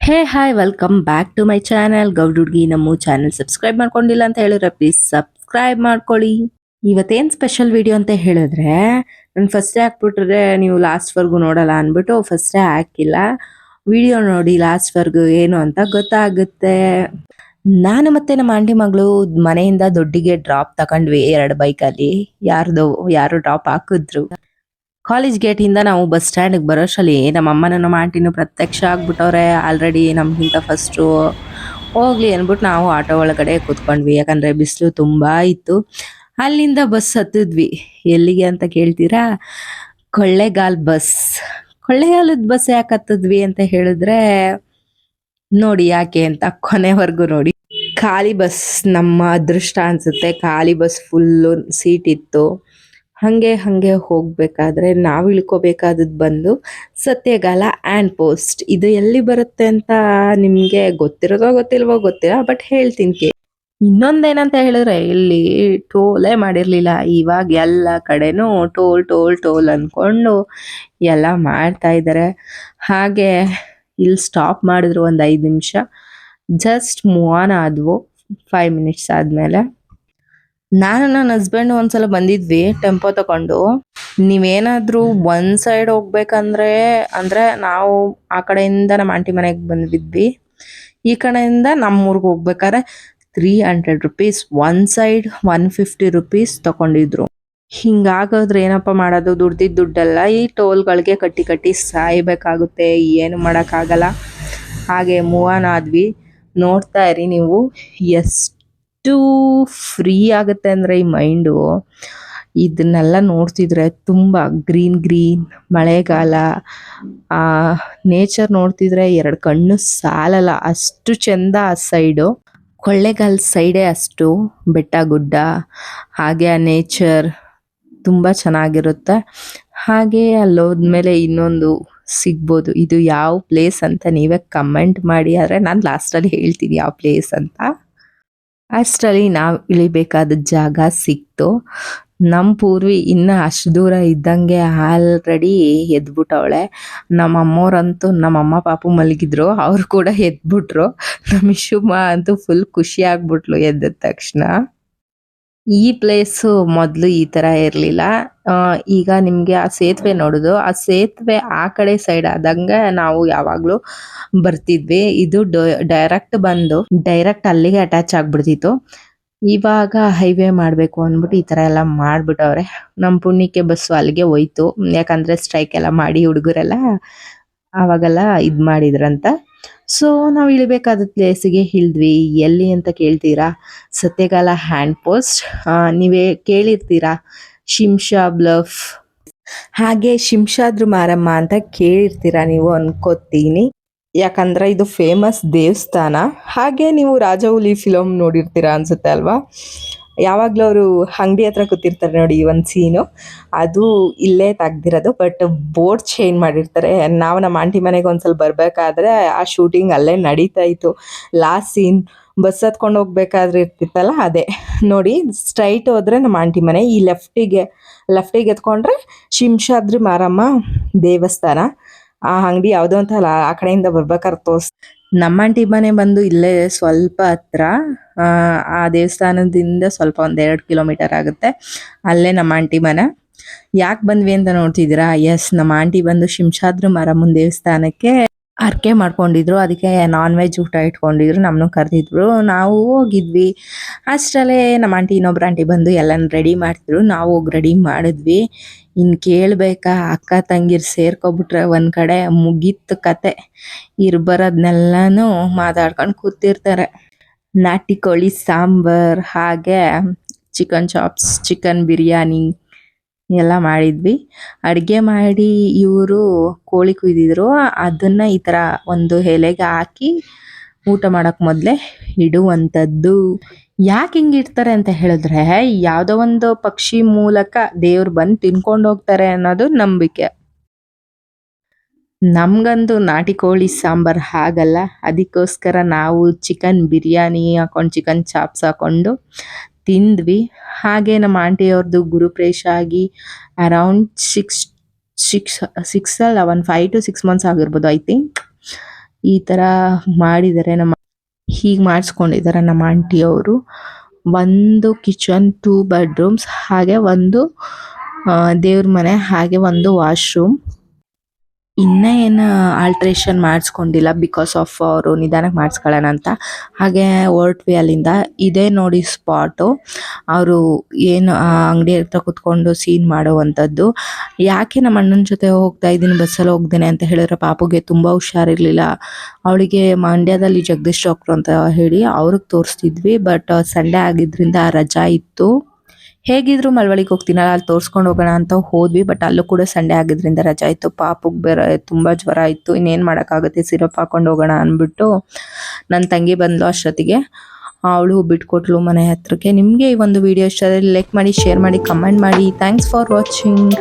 Hey, hi welcome back to my channel Gaud ಹುಡ್ಗಿ ನಮ್ಮ channel subscribe ಮಾಡ್ಕೊಂಡಿಲ್ಲ ಅಂತ ಹೇಳಿದ್ರೆ ಪ್ಲೀಸ್ ಸಬ್ಸ್ಕ್ರೈಬ್ ಮಾಡ್ಕೊಳ್ಳಿ. ಇವತ್ತೇನ್ ಸ್ಪೆಷಲ್ ವಿಡಿಯೋ ಅಂತ ಹೇಳಿದ್ರೆ, ನಾನು ಫಸ್ಟೇ ಹಾಕ್ಬಿಟ್ರೆ ನೀವು ಲಾಸ್ಟ್ ವರ್ಗು ನೋಡಲ್ಲ ಅನ್ಬಿಟ್ಟು ಫಸ್ಟೇ ಹಾಕಿಲ್ಲ. ವಿಡಿಯೋ ನೋಡಿ ಲಾಸ್ಟ್ ವರ್ಗು ಏನು ಅಂತ ಗೊತ್ತಾಗುತ್ತೆ. ನಾನು ಮತ್ತೆ ನಮ್ಮ ಆಂಟಿ ಮಗಳು ಮನೆಯಿಂದ ದೊಡ್ಡಿಗೆ ಡ್ರಾಪ್ ತಗೊಂಡ್ವಿ ಎರಡು ಬೈಕಲ್ಲಿ ಯಾರ್ದು, ಯಾರು ಡ್ರಾಪ್ ಹಾಕಿದ್ರು. ಕಾಲೇಜ್ ಗೇಟ್ ಇಂದ ನಾವು ಬಸ್ ಸ್ಟ್ಯಾಂಡ್ ಬರೋಷ್ಟರಲ್ಲಿ ನಮ್ಮ ಅಮ್ಮನ ನಮ್ಮ ಆಂಟಿನೂ ಪ್ರತ್ಯಕ್ಷ ಆಗ್ಬಿಟ್ಟವ್ರೆ ಆಲ್ರೆಡಿ ನಮ್ಗಿಂತ ಫಸ್ಟು ಹೋಗ್ಲಿ ಅಂದ್ಬಿಟ್ಟು ನಾವು ಆಟೋ ಒಳಗಡೆ ಕೂತ್ಕೊಂಡ್ವಿ. ಯಾಕಂದ್ರೆ ಬಿಸಿಲು ತುಂಬಾ ಇತ್ತು. ಅಲ್ಲಿಂದ ಬಸ್ ಹತ್ತಿದ್ವಿ. ಎಲ್ಲಿಗೆ ಅಂತ ಕೇಳ್ತೀರಾ? ಕೊಳ್ಳೆಗಾಲ್ ಬಸ್ ಕೊಳ್ಳೆಗಾಲದ ಬಸ್ ಯಾಕೆ ಹತ್ತಿದ್ವಿ ಅಂತ ಹೇಳಿದ್ರೆ, ನೋಡಿ ಯಾಕೆ ಅಂತ ಕೊನೆವರೆಗೂ ನೋಡಿ. ಖಾಲಿ ಬಸ್ ನಮ್ಮ ಅದೃಷ್ಟ ಅನ್ಸುತ್ತೆ. ಖಾಲಿ ಬಸ್ ಫುಲ್ಲು ಸೀಟ್ ಇತ್ತು. ಹಂಗೆ ಹಂಗೆ ಹೋಗ್ಬೇಕಾದ್ರೆ ನಾವು ಇಳ್ಕೋಬೇಕಾದದ್ದು ಬಂದು ಸತ್ಯಗಾಲ ಆ್ಯಂಡ್ ಪೋಸ್ಟ್. ಇದು ಎಲ್ಲಿ ಬರುತ್ತೆ ಅಂತ ನಿಮಗೆ ಗೊತ್ತಿರೋದೋ ಗೊತ್ತಿಲ್ವೋ ಗೊತ್ತಿಲ್ಲ, ಬಟ್ ಹೇಳ್ತೀನಿ ಕೇ ಇನ್ನೊಂದೇನಂತ ಹೇಳಿದ್ರೆ ಇಲ್ಲಿ ಟೋಲೇ ಮಾಡಿರ್ಲಿಲ್ಲ. ಇವಾಗ ಎಲ್ಲ ಕಡೆನೂ ಟೋಲ್ ಟೋಲ್ ಟೋಲ್ ಅನ್ಕೊಂಡು ಎಲ್ಲ ಮಾಡ್ತಾ ಇದ್ದಾರೆ ಹಾಗೆ ಇಲ್ಲಿ ಸ್ಟಾಪ್ ಮಾಡಿದ್ರು ಒಂದು ಐದು ನಿಮಿಷ. ಜಸ್ಟ್ ಮೂವ್ ಆನ್ ಆದ್ವು. ಫೈವ್ ಮಿನಿಟ್ಸ್ ಆದ್ಮೇಲೆ. ನಾನು ನನ್ನ ಹಸ್ಬೆಂಡ್ ಒಂದ್ಸಲ ಬಂದಿದ್ವಿ ಟೆಂಪೋ ತಕೊಂಡು. ನೀವೇನಾದ್ರೂ ಒಂದ್ ಸೈಡ್ ಹೋಗ್ಬೇಕಂದ್ರೆ, ಅಂದ್ರೆ ನಾವು ಆ ಕಡೆಯಿಂದ ನಮ್ಮ ಆಂಟಿ ಮನೆಗೆ ಬಂದಿದ್ವಿ. ಈ ಕಡೆಯಿಂದ ನಮ್ಮ ಊರಿಗೆ ಹೋಗ್ಬೇಕಾದ್ರೆ three hundred rupees one side one fifty rupees ತಗೊಂಡಿದ್ರು. ಹಿಂಗಾಗೋದ್ರೆ ಏನಪ್ಪ ಮಾಡೋದು? ದುಡ್ದಿದ್ದ ದುಡ್ಡೆಲ್ಲ, ಈ ಟೋಲ್ಗಳಿಗೆ ಕಟ್ಟಿ ಕಟ್ಟಿ ಸಾಯ್ಬೇಕಾಗುತ್ತೆ, ಏನು ಮಾಡೋಕ್ಕಾಗಲ್ಲ. ಹಾಗೆ ಮೂವನ್ ಆದ್ವಿ. ನೋಡ್ತಾ ಇರಿ ನೀವು, ಎಷ್ಟು ಫ್ರೀ ಆಗುತ್ತೆ ಅಂದ್ರೆ ಈ ಮೈಂಡು ಇದನ್ನೆಲ್ಲ ನೋಡ್ತಿದ್ರೆ ತುಂಬಾ ಗ್ರೀನ್ ಗ್ರೀನ್ ಮಳೆಗಾಲ, ಆ ನೇಚರ್ ನೋಡ್ತಿದ್ರೆ ಎರಡು ಕಣ್ಣು ಸಾಲಲ್ಲ, ಅಷ್ಟು ಚೆಂದ ಆ ಸೈಡು ಕೊಳ್ಳೆಗಾಲ ಸೈಡೇ ಅಷ್ಟು, ಬೆಟ್ಟ, ಗುಡ್ಡ, ಹಾಗೆ ಆ ನೇಚರ್ ತುಂಬಾ ಚೆನ್ನಾಗಿರುತ್ತೆ. ಹಾಗೆ ಅಲ್ಲಿ ಹೋದ್ಮೇಲೆ ಇನ್ನೊಂದು ಸಿಗ್ಬೋದು. ಇದು ಯಾವ ಪ್ಲೇಸ್ ಅಂತ ನೀವೇ ಕಮೆಂಟ್ ಮಾಡಿ, ಆದರೆ ನಾನು ಲಾಸ್ಟಲ್ಲಿ ಹೇಳ್ತೀನಿ ಯಾವ ಪ್ಲೇಸ್ ಅಂತ. ಅಷ್ಟರಲ್ಲಿ ನಾವು ಇಳಿಬೇಕಾದ ಜಾಗ ಸಿಕ್ತು. ನಮ್ಮ ಪೂರ್ವಿ ಇನ್ನ ಅಷ್ಟು ದೂರ ಇದ್ದಂಗೆ ಆಲ್ರೆಡಿ ಎದ್ಬಿಟ್ಟವಳೆ. ನಮ್ಮ ಅಮ್ಮೋರಂತೂ ನಮ್ಮ ಅಮ್ಮ ಪಾಪು ಮಲಗಿದ್ರು, ಅವ್ರು ಕೂಡ ಎದ್ಬಿಟ್ರು. ನಮ್ಮ ಶುಭ ಅಂತೂ ಫುಲ್ ಖುಷಿ ಆಗ್ಬಿಟ್ಲು ಎದ್ದ ತಕ್ಷಣ. ಈ ಪ್ಲೇಸ್ ಮೊದಲು ಈ ತರ ಇರಲಿಲ್ಲ. ಈಗ ನಿಮ್ಗೆ ಆ ಸೇತುವೆ ನೋಡುದು. ಆ ಸೇತುವೆ ಆ ಕಡೆ ಸೈಡ್ ಆದಂಗೆ ನಾವು ಯಾವಾಗ್ಲೂ ಬರ್ತಿದ್ವಿ. ಇದು ಡೈರೆಕ್ಟ್ ಬಂದು ಡೈರೆಕ್ಟ್ ಅಲ್ಲಿಗೆ ಅಟ್ಯಾಚ್ ಆಗ್ಬಿಡ್ತಿತ್ತು. ಇವಾಗ ಹೈವೇ ಮಾಡಬೇಕು ಅಂದ್ಬಿಟ್ಟು ಈ ತರ ಎಲ್ಲ ಮಾಡ್ಬಿಟ್ಟವ್ರೆ. ನಮ್ ಪುಣ್ಯಕ್ಕೆ ಬಸ್ಸು ಅಲ್ಲಿಗೆ ಹೋಯ್ತು. ಯಾಕಂದ್ರೆ ಸ್ಟ್ರೈಕ್ ಎಲ್ಲ ಮಾಡಿ ಹುಡುಗರೆಲ್ಲ ಅವಾಗೆಲ್ಲ ಇದು ಮಾಡಿದ್ರಂತ. ಸೊ ನಾವು ಇಳಿಬೇಕಾದ ಪ್ಲೇಸಿಗೆ ಇಳಿದ್ವಿ. ಎಲ್ಲಿ ಅಂತ ಕೇಳ್ತೀರಾ? ಸತ್ಯಗಾಲ ಹ್ಯಾಂಡ್ ಪೋಸ್ಟ್ ನೀವೇ ಕೇಳಿರ್ತೀರಾ? ಶಿಂಷಾ ಬ್ಲಫ್ ಹಾಗೆ ಶಿಂಷಾದ್ರು ಮಾರಮ್ಮ ಅಂತ ಕೇಳಿರ್ತೀರಾ ನೀವು ಅನ್ಕೋತೀನಿ. ಯಾಕಂದ್ರೆ ಇದು ಫೇಮಸ್ ದೇವಸ್ಥಾನ. ಹಾಗೆ ನೀವು ರಾಜಹುಲಿ ಫಿಲಮ್ ನೋಡಿರ್ತೀರಾ ಅನ್ಸುತ್ತೆ ಅಲ್ವಾ? ಯಾವಾಗ್ಲೂ ಅವರು ಅಂಗಡಿ ಹತ್ರ ಕೂತಿರ್ತಾರೆ ನೋಡಿ ಒಂದು ಸೀನು. ಅದು ಇಲ್ಲೇ ತೆಗ್ದಿರೋದು, ಬಟ್ ಬೋರ್ಡ್ ಚೇಂಜ್ ಮಾಡಿರ್ತಾರೆ. ನಾವು ನಮ್ಮ ಆಂಟಿ ಮನೆಗೆ ಒಂದ್ಸಲ ಬರ್ಬೇಕಾದ್ರೆ ಆ ಶೂಟಿಂಗ್ ಅಲ್ಲೇ ನಡೀತಾ ಇತ್ತು. ಲಾಸ್ಟ್ ಸೀನ್ ಬಸ್ ಹತ್ಕೊಂಡು ಹೋಗ್ಬೇಕಾದ್ರೆ ಇರ್ತಿತ್ತಲ್ಲ ಅದೇ. ನೋಡಿ, ಸ್ಟ್ರೈಟ್ ಹೋದ್ರೆ ನಮ್ಮ ಆಂಟಿ ಮನೆ, ಈ ಲೆಫ್ಟಿಗೆ ಲೆಫ್ಟಿಗೆ ಎತ್ಕೊಂಡ್ರೆ ಶಿಂಷಾದ್ರಿ ಮಾರಮ್ಮ ದೇವಸ್ಥಾನ. ಆ ಅಂಗಡಿ ಯಾವುದೋ ಅಂತ ಆ ಕಡೆಯಿಂದ ಬರ್ಬೇಕಾದ್ರೆ ತೋರ್ಸ್ ನಮ್ಮ ಆಂಟಿ ಮನೆ ಬಂದು ಇಲ್ಲೇ ಸ್ವಲ್ಪ ಹತ್ರ ಆ, ದೇವಸ್ಥಾನದಿಂದ ಸ್ವಲ್ಪ ಒಂದ್ ಎರಡು ಕಿಲೋಮೀಟರ್ ಆಗುತ್ತೆ. ಅಲ್ಲೇ ನಮ್ಮ ಆಂಟಿ ಮನೆ. ಯಾಕೆ ಬಂದ್ವಿ ಅಂತ ನೋಡ್ತಿದ್ದೀರಾ? ಎಸ್ ನಮ್ಮ ಆಂಟಿ ಬಂದು ಶಿಂಷಾದ್ರ ಮಾರಮ್ಮನ ದೇವಸ್ಥಾನಕ್ಕೆ ಅರ್ಕೆ ಮಾಡ್ಕೊಂಡಿದ್ರು. ಅದಕ್ಕೆ ನಾನ್ ವೆಜ್ ಊಟ ಇಟ್ಕೊಂಡಿದ್ರು ನಮ್ಮನ್ನು ಕರೆದಿದ್ರು. ನಾವು ಹೋಗಿದ್ವಿ. ಅಷ್ಟರಲ್ಲೇ ನಮ್ಮ ಆಂಟಿ ಇನ್ನೊಬ್ರು ಆಂಟಿ ಬಂದು ಎಲ್ಲಾನು ರೆಡಿ ಮಾಡ್ತಿದ್ರು. ನಾವು ಹೋಗಿ ರೆಡಿ ಮಾಡಿದ್ವಿ. ಇನ್ ಕೇಳ್ಬೇಕಾ ಅಕ್ಕ ತಂಗಿರ್ ಸೇರ್ಕೊಬಿಟ್ರೆ ಒಂದ್ ಕಡೆ ಮುಗೀತು ಕತೆ. ಇರ್ಬರೋದ್ನೆಲ್ಲಾನು ಮಾತಾಡ್ಕೊಂಡು ಕೂತಿರ್ತಾರೆ. ನಾಟಿ ಕೋಳಿ, ಸಾಂಬಾರ್, ಹಾಗೆ ಚಿಕನ್ ಚಾಪ್ಸ್, ಚಿಕನ್ ಬಿರಿಯಾನಿ ಎಲ್ಲ ಮಾಡಿದ್ವಿ. ಅಡುಗೆ ಮಾಡಿ ಇವರು ಕೋಳಿ ಕುಯ್ದಿದ್ರು. ಅದನ್ನ ಈ ಥರ ಒಂದು ಎಲೆಗೆ ಹಾಕಿ ಊಟ ಮಾಡಕ್ ಮೊದಲೇ ಇಡುವಂಥದ್ದು ಯಾಕೆ ಹಿಂಗೆ ಇರ್ತಾರೆ ಅಂತ ಹೇಳಿದ್ರೆ ಯಾವುದೋ ಒಂದು ಪಕ್ಷಿ ಮೂಲಕ ದೇವ್ರು ಬಂದು ತಿನ್ಕೊಂಡು ಹೋಗ್ತಾರೆ ಅನ್ನೋದು ನಂಬಿಕೆ. ನಮ್ಗಂದು ನಾಟಿ ಕೋಳಿ ಸಾಂಬಾರ್ ಹಾಗಲ್ಲ. ಅದಕ್ಕೋಸ್ಕರ ನಾವು ಚಿಕನ್ ಬಿರಿಯಾನಿ ಹಾಕೊಂಡು ಚಿಕನ್ ಚಾಪ್ಸ್ ಹಾಕೊಂಡು ತಿಂದ್ವಿ. ಹಾಗೆ ನಮ್ಮ ಆಂಟಿಯವ್ರದ್ದು ಗುರುಪ್ರೇಶ ಆಗಿ ಅರೌಂಡ್ ಸಿಕ್ಸ್ ಸಿಕ್ಸ್ ಸಿಕ್ಸ್ ಅಲ್ಲ ಒಂದು ಫೈವ್ ಟು ಸಿಕ್ಸ್ ಮಂತ್ಸ್ ಆಗಿರ್ಬೋದು ಐ ಥಿಂಕ್ ಈ ಥರ ಮಾಡಿದರೆ ನಮ್ಮ ಹೀಗೆ ಮಾಡಿಸ್ಕೊಂಡಿದ್ದಾರೆ ನಮ್ಮ ಆಂಟಿ ಅವರು. ಒಂದು ಕಿಚನ್ ಟೂ ಬೆಡ್ರೂಮ್ಸ್ ಹಾಗೆ ಒಂದು ದೇವ್ರ ಮನೆ, ಹಾಗೆ ಒಂದು ವಾಶ್ರೂಮ್ ಇನ್ನೂ ಏನು ಆಲ್ಟ್ರೇಷನ್ ಮಾಡಿಸ್ಕೊಂಡಿಲ್ಲ ಬಿಕಾಸ್ ಆಫ್ ಅವರು ನಿಧಾನಕ್ಕೆ ಮಾಡಿಸ್ಕೊಳ್ಳೋಣ ಅಂತ. ಹಾಗೆ ಹೊರಟ್ವಿ ಅಲ್ಲಿಂದ ಇದೇ ನೋಡಿ ಸ್ಪಾಟು ಅವರು ಏನು ಅಂಗಡಿ ಹತ್ರ ಕುತ್ಕೊಂಡು ಸೀನ್ ಮಾಡುವಂಥದ್ದು. ಯಾಕೆ ನಮ್ಮ ಅಣ್ಣನ ಜೊತೆ ಹೋಗ್ತಾ ಇದ್ದೀನಿ ಬಸ್ಸಲ್ಲಿ ಹೋಗ್ದೇನೆ ಅಂತ ಹೇಳಿದ್ರೆ ಪಾಪುಗೆ ತುಂಬ ಹುಷಾರಿರಲಿಲ್ಲ. ಅವಳಿಗೆ ಮಂಡ್ಯದಲ್ಲಿ ಜಗದೀಶ್ ಡಾಕ್ಟ್ರು ಅಂತ ಹೇಳಿ ಅವ್ರಿಗೆ ತೋರಿಸ್ತಿದ್ವಿ ಬಟ್ ಸಂಡೇ ಆಗಿದ್ರಿಂದ ರಜಾ ಇತ್ತು. ಹೇಗಿದ್ರು ಮಳವಳಿಗೆ ಹೋಗ್ತೀನಲ್ಲ, ಅಲ್ಲಿ ತೋರಿಸ್ಕೊಂಡು ಹೋಗೋಣ ಅಂತ ಹೋದ್ವಿ ಬಟ್ ಅಲ್ಲೂ ಕೂಡ ಸಂಡೇ ಆಗಿದ್ರಿಂದ ರಜಾ ಇತ್ತು ಪಾಪಕ್ಕೆ ಬೇರೆ ತುಂಬ ಜ್ವರ ಇತ್ತು ಇನ್ನೇನು ಮಾಡೋಕ್ಕಾಗುತ್ತೆ? ಸಿರಪ್ ಹಾಕೊಂಡು ಹೋಗೋಣ ಅಂದ್ಬಿಟ್ಟು ನನ್ನ ತಂಗಿ ಬಂದ್ಲು ಅಷ್ಟೊತ್ತಿಗೆ. ಅವಳು ಬಿಟ್ಕೊಟ್ಲು ಮನೆ ಹತ್ರಕ್ಕೆ. ನಿಮಗೆ ಈ ಒಂದು ವಿಡಿಯೋ ಇಷ್ಟ ಲೈಕ್ ಮಾಡಿ ಶೇರ್ ಮಾಡಿ ಕಮೆಂಟ್ ಮಾಡಿ. Thanks for watching